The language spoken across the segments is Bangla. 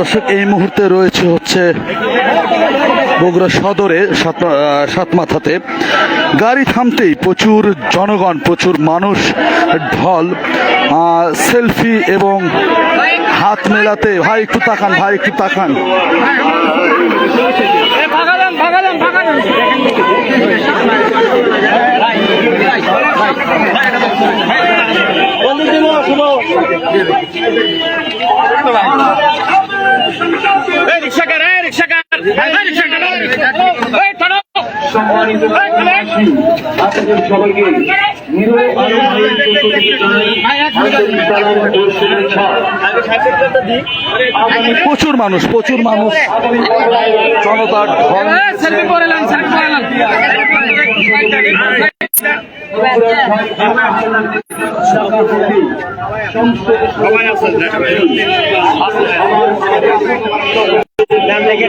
দর্শক, এই মুহূর্তে রয়েছে হচ্ছে বগুড়া সদরে সাত- সাতমাথাতে। গাড়ি থামতেই প্রচুর জনগণ, প্রচুর মানুষ ঢল সেলফি এবং হাত মেলাতে। ভাই, একটু তাকান, ভাই, একটু তাকান। প্রচুর মানুষ প্রচুর মানুষ। জনতার করে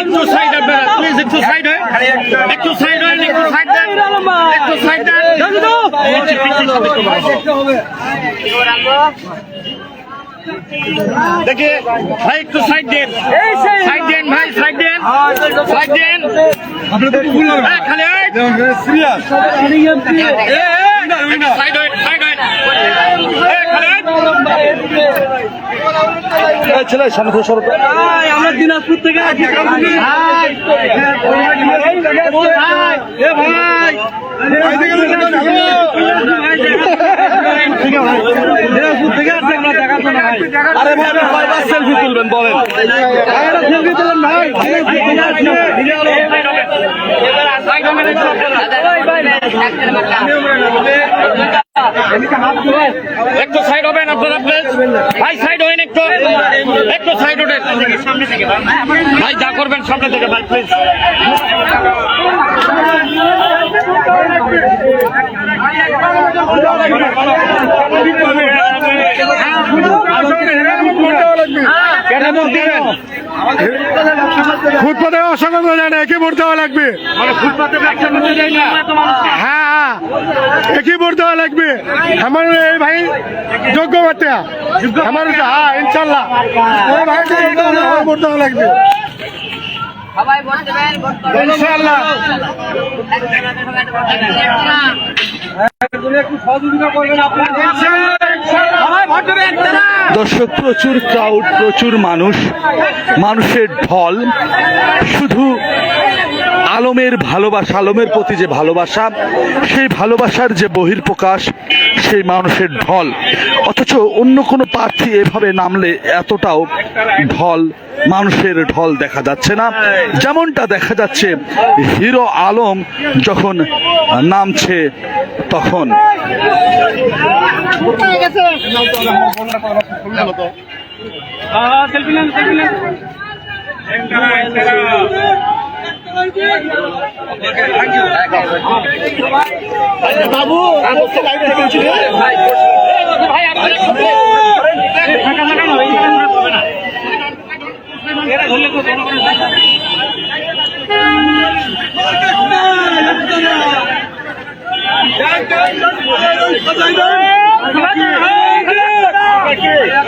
একটু সাইড প্লিজ একটু সাইড হয় একটু সাইড হয় একটু সাইড দেন একটু সাইড দেন দেখে ভাই একটু সাইড দেন সাইড দেন ভাই সাইড দেন সাইড দেন হ্যাঁ, খালি সিরিয়াস সাইড হয় সাইড হয় এই, খালি এই ছেলে আমরা দিনাজপুর থেকে আছি দিনাজপুর থেকে আসছি আমরা দেখাচ্ছি আরে ভাই আপনি কয়বার সেলফি তুলবেন বলেন। সেলফি তুলেন ভাই একটু সাইড হবেন আপনারা প্লিজ ভাই সাইড হবেন একটু। সাইড ভাই। যা করবেন সামনে থেকে ভাই প্লিজ ফুটপাতে অসংখ্য যায় না একই ভোট দেওয়া লাগবে। হ্যাঁ হ্যাঁ একই ভোট দেওয়া লাগবে। আমার এই ভাই যোগ্য বার্তা আমার হ্যাঁ ইনশাল্লাহ। ভোট দেওয়া লাগবে। সবাই ভোট দেবেন ভোট করবেন। ইনশাল্লাহ দর্শক প্রচুর ক্রাউড প্রচুর মানুষ মানুষের ঢল। শুধু আলমের ভালোবাসা, আলমের প্রতি যে ভালোবাসা, সেই ভালোবাসার যে বহির্প্রকাশ সেই মানুষের ঢল। অথচ অন্য কোনো প্রার্থী এভাবে নামলে এতটাও ঢল, মানুষের ঢল দেখা যাচ্ছে না। যেমনটা দেখা যাচ্ছে, হিরো আলম যখন নামছে তখন। সেলফি নেন সেলফি নেন। দেখা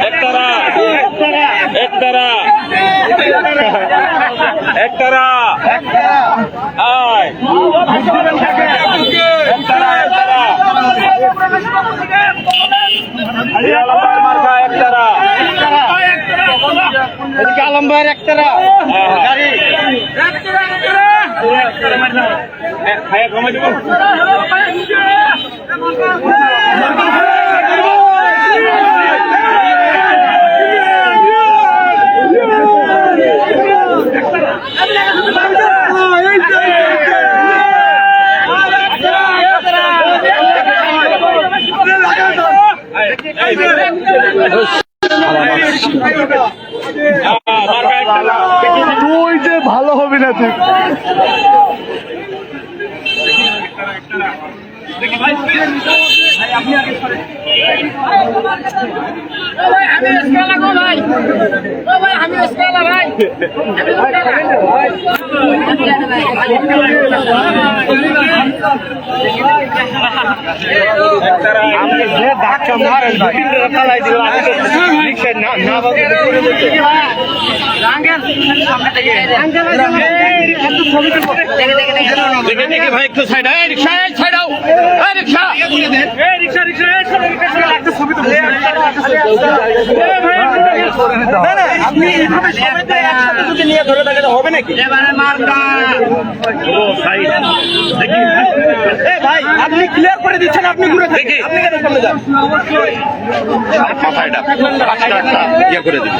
একতারা একতারা একতারা আলম ভাইয়ের একতারা খায়া কমাই দেবো তুই যে ভালো হবি না তুই। আপনি আগে আমি ইসকা লাগো ভাই। ও ভাই আমি ইসকা লাগাই দেখে দেখে ভাই একটু সাইড রিক্সা সাইড রিক্সা রিক্সা রিক্সা এই সব রিক্সা একটা ছবি তো আপনি এইভাবে সবাইকে একসাথে যদি নিয়ে ধরে থাকেন হবে নাকি? এবারে মার্কা এ ভাই আপনি ক্লিয়ার করে দিচ্ছেন আপনি ঘুরে থাকেন। আপনি কেন সামনে যান? ইয়ে করে দিবি